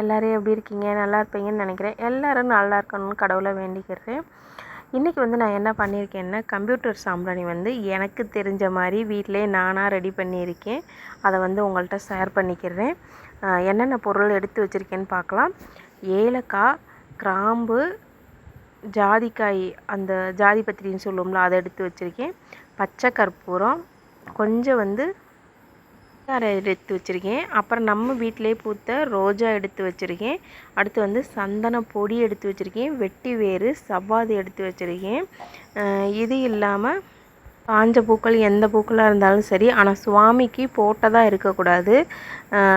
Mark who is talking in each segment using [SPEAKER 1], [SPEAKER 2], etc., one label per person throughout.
[SPEAKER 1] எல்லோரும் எப்படி இருக்கீங்க? நல்லா இருப்பீங்கன்னு நினைக்கிறேன். எல்லோரும் நல்லா இருக்கணும்னு கடவுளை வேண்டிக்கிறேன். இன்றைக்கி வந்து நான் என்ன பண்ணியிருக்கேன்னா கம்ப்யூட்டர் சாம்பிராணி வந்து எனக்கு தெரிஞ்ச மாதிரி வீட்டிலே நானாக ரெடி பண்ணியிருக்கேன். அதை வந்து உங்கள்கிட்ட ஷேர் பண்ணிக்கிறேன். என்னென்ன பொருள் எடுத்து வச்சுருக்கேன்னு பார்க்கலாம். ஏலக்காய் கிராம்பு ஜாதிக்காய் அந்த ஜாதி பத்திரின்னு சொல்லுவோம்ல அதை எடுத்து வச்சுருக்கேன். பச்சை கற்பூரம் கொஞ்சம் வந்து அரை எடுத்து வச்சுருக்கேன். அப்புறம் நம்ம வீட்டிலே பூத்த ரோஜா எடுத்து வச்சுருக்கேன். அடுத்து வந்து சந்தன பொடி எடுத்து வச்சுருக்கேன். வெட்டி வேறு சவ்வாது எடுத்து வச்சுருக்கேன். இது இல்லாமல் காஞ்ச பூக்கள் எந்த பூக்களாக இருந்தாலும் சரி ஆனால் சுவாமிக்கு போட்டதாக இருக்கக்கூடாது.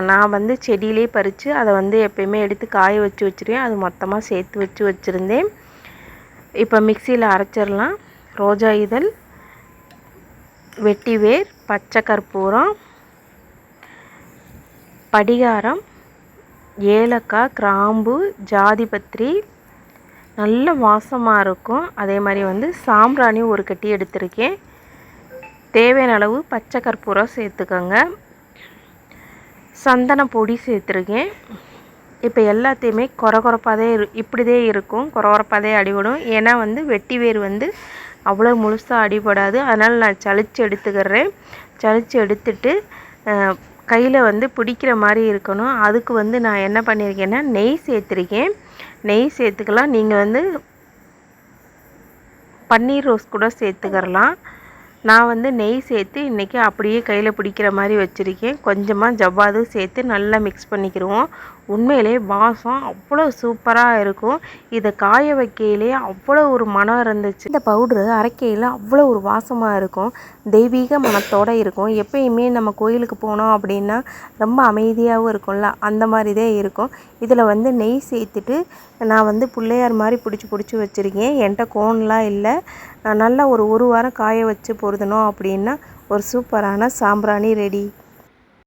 [SPEAKER 1] நான் வந்து செடியிலே பறித்து அதை வந்து எப்பயுமே எடுத்து காய வச்சு வச்சுருவேன். அது மொத்தமாக சேர்த்து வச்சு வச்சுருந்தேன். இப்போ மிக்சியில் அரைச்சிடலாம். ரோஜா இதழ் வெட்டிவேர் பச்சை கற்பூரம் படிகாரம் ஏலக்காய் கிராம்பு ஜாதிபத்திரி. நல்ல வாசமாக இருக்கும். அதே மாதிரி வந்து சாம்பிராணி ஒரு கட்டி எடுத்திருக்கேன். தேவையான அளவு பச்சை கற்பூரம் சேர்த்துக்கோங்க. சந்தன பொடி சேர்த்துருக்கேன். இப்போ எல்லாத்தையுமே கொரகொரப்பாதே இரு இப்படிதே இருக்கும். கொரகொரப்பாதே அடிபடும். ஏன்னா வந்து வெட்டி வேர் வந்து அவ்வளோ முழுசாக அடிபடாது. அதனால் நான் சளிச்சு எடுத்துக்கிறேன். சளிச்சு எடுத்துட்டு கையில் வந்து பிடிக்கிற மாதிரி இருக்கணும். அதுக்கு வந்து நான் என்ன பண்ணியிருக்கேன்னா நெய் சேர்த்துருக்கேன். நெய் சேர்த்துக்கலாம். நீங்கள் வந்து பன்னீர் ரோஸ் கூட சேர்த்துக்கிறலாம் நான் வந்து நெய் சேர்த்து இன்றைக்கி அப்படியே கையில் பிடிக்கிற மாதிரி வச்சுருக்கேன். கொஞ்சமாக ஜவ்வாது சேர்த்து நல்லா மிக்ஸ் பண்ணிக்கிடுவோம் உண்மையிலே வாசம் அவ்வளோ சூப்பராக இருக்கும். இதை காய வைக்கையிலே அவ்வளோ ஒரு மனம் இருந்துச்சு. இந்த பவுட்ரு அரைக்கையில் அவ்வளோ ஒரு வாசமாக இருக்கும். தெய்வீக மனத்தோடு இருக்கும். எப்பயுமே நம்ம கோயிலுக்கு போனோம் அப்படின்னா ரொம்ப அமைதியாகவும் இருக்கும்ல அந்த மாதிரி தான் இருக்கும். இதில் வந்து நெய் சேர்த்துட்டு நான் வந்து பிள்ளையார் மாதிரி பிடிச்சி பிடிச்சி வச்சுருக்கேன். என்கிட்ட கோன்லாம் இல்லை. நல்லா ஒரு ஒரு வாரம் காய வச்சு பொருதணும் அப்படின்னா ஒரு சூப்பரான சாம்பிராணி ரெடி.